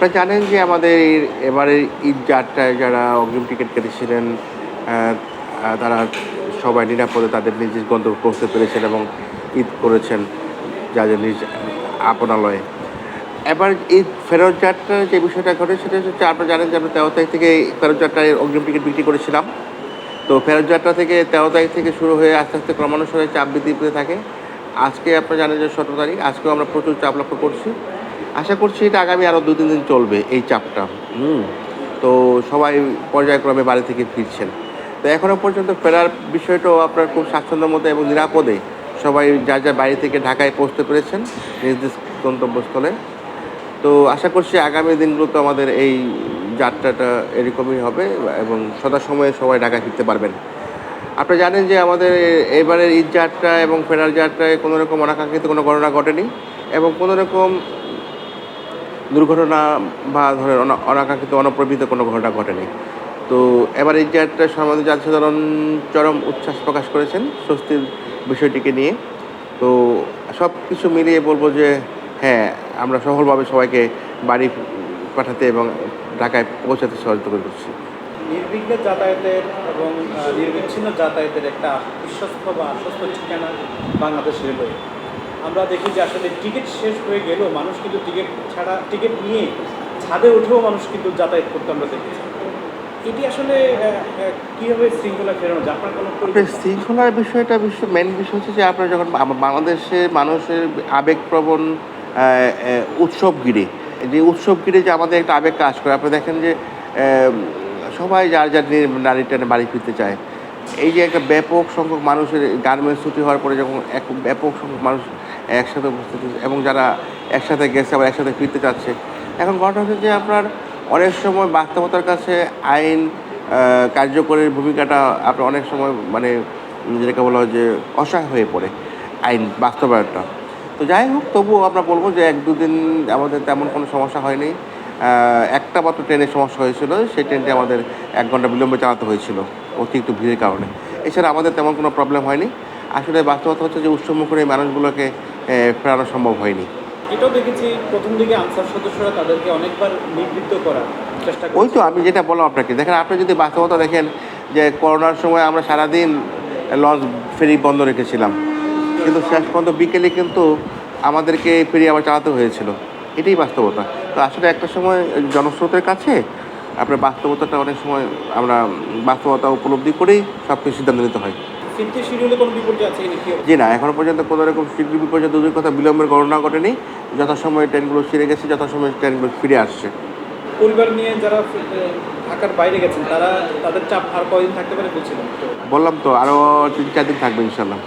আপনারা জানেন যে আমাদের এবারের ঈদ যাত্রায় যারা অগ্রিম টিকিট কেটেছিলেন তারা সবাই নিরাপদে তাদের নিজ গন্তব্যে পৌঁছতে পেরেছেন এবং ঈদ করেছেন যাদের নিজ আপনালয়ে। এবার এই ফেরত যাত্রার যে বিষয়টা ঘটে সেটা হচ্ছে আপনারা জানেন যে আমরা তেরো তারিখ থেকে ফেরত যাত্রায় অগ্রিম টিকিট বিক্রি করেছিলাম। তো ফেরত যাত্রা থেকে তেরো তারিখ থেকে শুরু হয়ে আস্তে আস্তে ক্রমানুসারে চাপ বৃদ্ধি পেতে থাকে। আজকে আপনারা জানেন যে সতেরো তারিখ, আজকেও আমরা প্রচুর চাপ লক্ষ্য করছি। আশা করছি এটা আগামী আরও দু তিন দিন চলবে এই চাপটা। হুম। তো সবাই পর্যায়ক্রমে বাড়ি থেকে ফিরছেন। তো এখনও পর্যন্ত ফেরার বিষয়টাও আপনার খুব স্বাচ্ছন্দ্যের মধ্যে এবং নিরাপদে সবাই যা যা বাড়ি থেকে ঢাকায় পৌঁছতে পেরেছেন নিজ নিজ গন্তব্যস্থলে। তো আশা করছি আগামী দিনগুলোতে আমাদের এই যাত্রাটা এরকমই হবে এবং সদা সময়ে সবাই ঢাকায় ফিরতে পারবেন। আপনারা জানেন যে আমাদের এবারের ঈদ যাত্রা এবং ফেরার যাত্রায় কোনো রকম অনাকাঙ্ক্ষিত কোনো ঘটনা ঘটেনি এবং কোনো রকম দুর্ঘটনা বা ধরেন অনা- অনাকাঙ্ক্ষিত অনপ্রবিত কোনো ঘটনা ঘটেনি। তো এবার এই যাত্রায় সমাজে জনসাধারণ চরম উচ্ছ্বাস প্রকাশ করেছেন স্বস্তির বিষয়টিকে নিয়ে। তো সব কিছু মিলিয়ে বলব যে হ্যাঁ আমরা সফলভাবে সবাইকে বাড়ি পাঠাতে এবং ঢাকায় পৌঁছাতে সহযোগিতা করছি। নির্বিঘ্নে যাতায়াতের এবং নির্বিচ্ছিন্ন যাতায়াতের একটা বিশ্বস্ত বা আশ্বস্ত ঠিকানা বাংলাদেশ রেলওয়ে। আমরা দেখি যে আসলে টিকিট শেষ হয়ে গেলেও মানুষ কিন্তু টিকিট ছাড়া, টিকিট নিয়ে ছাদে উঠেও মানুষ কিন্তু যাতায়াত করতে আমরা দেখেছি এটি আসলে কীভাবে শৃঙ্খলা ফেরানো যায়? আপনার কোনো শৃঙ্খলার বিষয়টা বিশ্ব মেন বিষয় হচ্ছে যে আপনার যখন বাংলাদেশে মানুষের আবেগপ্রবণ উৎসব গিরে যে উৎসব গিরে যে আমাদের একটা আবেগ কাজ করে। আপনি দেখেন যে সবাই যার যার নারী টানে বাড়ি ফিরতে চায়। এই যে একটা ব্যাপক সংখ্যক মানুষের গার্মেন্টস ছুটি হওয়ার পরে যখন এক ব্যাপক সংখ্যক মানুষ একসাথে উপস্থিত এবং যারা একসাথে গেছে আবার একসাথে ফিরতে চাচ্ছে, এখন ঘটনা হচ্ছে যে আপনার অনেক সময় বাস্তবতার কাছে আইন কার্যকরীর ভূমিকাটা আপনার অনেক সময় মানে যেটাকে বলা হয় যে অসহায় হয়ে পড়ে আইন বাস্তবায়নটা। তো যাই হোক, তবুও আমরা বলব যে এক দুদিন আমাদের তেমন কোনো সমস্যা হয়নি। একটা মাত্র ট্রেনের সমস্যা হয়েছিল, সেই ট্রেনটি আমাদের এক ঘণ্টা বিলম্বে চালাতে হয়েছিল। অতিরিক্ত ভিড়ের কারণে। এছাড়া আমাদের তেমন কোনো প্রবলেম হয়নি। আসলে বাস্তবতা হচ্ছে যে উৎসবমুখর এই মানুষগুলোকে ফেরানো সম্ভব হয়নি। এটাও দেখেছি প্রথম দিকে আনসার সদস্যরা তাদেরকে অনেকবার নিবৃত্ত করার চেষ্টা ওই তো আমি যেটা বললাম আপনাকে। দেখেন আপনি যদি বাস্তবতা দেখেন যে করোনার সময় আমরা সারাদিন লঞ্চ ফেরি বন্ধ রেখেছিলাম। কিন্তু শেষ পর্যন্ত বিকেলে কিন্তু আমাদেরকে ফেরি আবার চালাতে হয়েছিল। এটাই বাস্তবতা। তো আসলে একটা সময় জনস্রোতের কাছে আপনার বাস্তবতাটা অনেক সময় আমরা বাস্তবতা উপলব্ধি করেই সব কিছু সিদ্ধান্ত নিতে হয়। শিডিউলে জি না এখনও পর্যন্ত কোনো রকম শীঘ্র বিপর্যয় দূরের কথা বিলম্বের গণনা ঘটেনি। যথাসময়ে ট্রেনগুলো সেরে গেছে যথাসময়ে ট্রেনগুলো ফিরে আসছে। পরিবার নিয়ে যারা ঢাকার বাইরে গেছেন তারা তাদের চাপ আর কয়দিন থাকতে পারে বলছিলেন? তো বললাম তো আরও তিন চার দিন থাকবে ইনশাল্লাহ।